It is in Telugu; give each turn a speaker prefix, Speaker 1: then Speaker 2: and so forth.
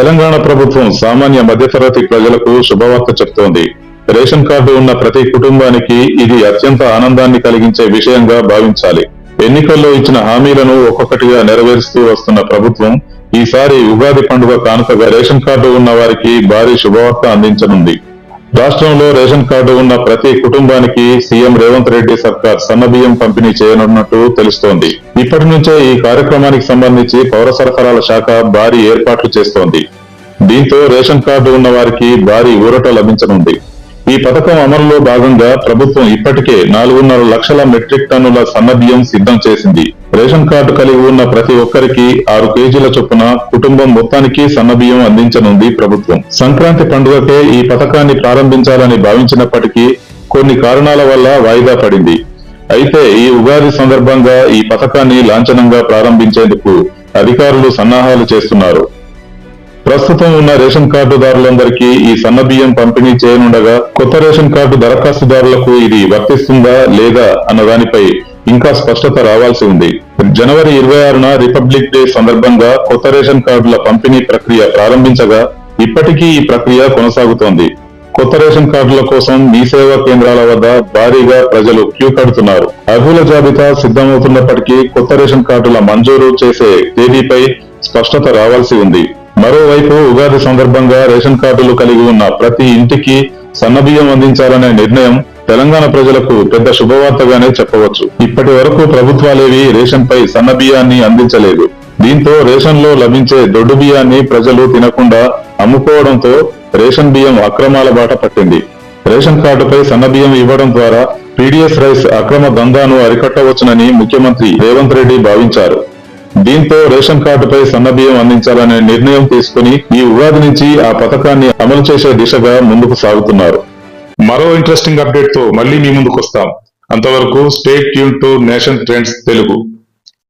Speaker 1: తెలంగాణ ప్రభుత్వం సామాన్య మధ్యతరగతి ప్రజలకు శుభవార్త చెప్తోంది. రేషన్ కార్డు ఉన్న ప్రతి కుటుంబానికి ఇది అత్యంత ఆనందాన్ని కలిగించే విషయంగా భావించాలి. ఎన్నికల్లో ఇచ్చిన హామీలను ఒక్కొక్కటిగా నెరవేరుస్తూ వస్తున్న ప్రభుత్వం ఈసారి ఉగాది పండుగ కానుకగా రేషన్ కార్డు ఉన్న వారికి భారీ శుభవార్త అందించనుంది. రాష్ట్రంలో రేషన్ కార్డు ఉన్న ప్రతి కుటుంబానికి సీఎం రేవంత్ రెడ్డి సర్కార్ సన్నబియ్యం పంపిణీ చేయనున్నట్టు తెలుస్తోంది. ఇప్పటి నుంచే ఈ కార్యక్రమానికి సంబంధించి పౌర సరఫరాల శాఖ భారీ ఏర్పాట్లు చేస్తోంది. దీంతో రేషన్ కార్డు ఉన్న వారికి భారీ ఊరట లభించనుంది. ఈ పథకం అమలులో భాగంగా ప్రభుత్వం ఇప్పటికే నాలుగున్నర లక్షల మెట్రిక్ టన్నుల సన్నబియ్యం సిద్ధం చేసింది. రేషన్ కార్డు కలిగి ఉన్న ప్రతి ఒక్కరికి ఆరు కేజీల చొప్పున కుటుంబం మొత్తానికి సన్నబియ్యం అందించనుంది ప్రభుత్వం. సంక్రాంతి పండుగకే ఈ పథకాన్ని ప్రారంభించాలని భావించినప్పటికీ కొన్ని కారణాల వల్ల వాయిదా పడింది. అయితే ఈ ఉగాది సందర్భంగా ఈ పథకాన్ని లాంఛనంగా ప్రారంభించేందుకు అధికారులు సన్నాహాలు చేస్తున్నారు. ప్రస్తుతం ఉన్న రేషన్ కార్డుదారులందరికీ ఈ సన్నబియ్యం పంపిణీ చేయనుండగా కొత్త రేషన్ కార్డు దరఖాస్తుదారులకు ఇది వర్తిస్తుందా లేదా అన్న దానిపై ఇంకా స్పష్టత రావాల్సి ఉంది. జనవరి ఇరవై ఆరున రిపబ్లిక్ డే సందర్భంగా కొత్త రేషన్ కార్డుల పంపిణీ ప్రక్రియ ప్రారంభించగా ఇప్పటికీ ఈ ప్రక్రియ కొనసాగుతోంది. కొత్త రేషన్ కార్డుల కోసం మీ సేవా కేంద్రాల వద్ద భారీగా ప్రజలు క్యూ కడుతున్నారు. అర్హుల జాబితా సిద్ధమవుతున్నప్పటికీ కొత్త రేషన్ కార్డుల మంజూరు చేసే తేదీపై స్పష్టత రావాల్సి ఉంది. మరోవైపు ఉగాది సందర్భంగా రేషన్ కార్డులు కలిగి ఉన్న ప్రతి ఇంటికి సన్నబియ్యం అందించాలనే నిర్ణయం తెలంగాణ ప్రజలకు పెద్ద శుభవార్తగానే చెప్పవచ్చు. ఇప్పటి వరకు ప్రభుత్వాలేవి రేషన్ పై సన్న బియ్యాన్ని అందించలేదు. దీంతో రేషన్లో లభించే దొడ్డు బియ్యాన్ని ప్రజలు తినకుండా అమ్ముకోవడంతో రేషన్ బియ్యం అక్రమాల బాట పట్టింది. రేషన్ కార్డుపై సన్న బియ్యం ఇవ్వడం ద్వారా పీడీఎస్ రైస్ అక్రమ దందాను అరికట్టవచ్చునని ముఖ్యమంత్రి రేవంత్ రెడ్డి భావించారు. దీంతో రేషన్ కార్డుపై సన్నబియ్యం అందించాలనే నిర్ణయం తీసుకుని ఈ ఉగాది నుంచి ఆ పథకాన్ని అమలు చేసే దిశగా ముందుకు సాగుతున్నారు. మరో ఇంట్రెస్టింగ్ అప్డేట్తో మళ్ళీ మీ ముందుకు వస్తాం అంతవరకు stay tune to nation trends Telugu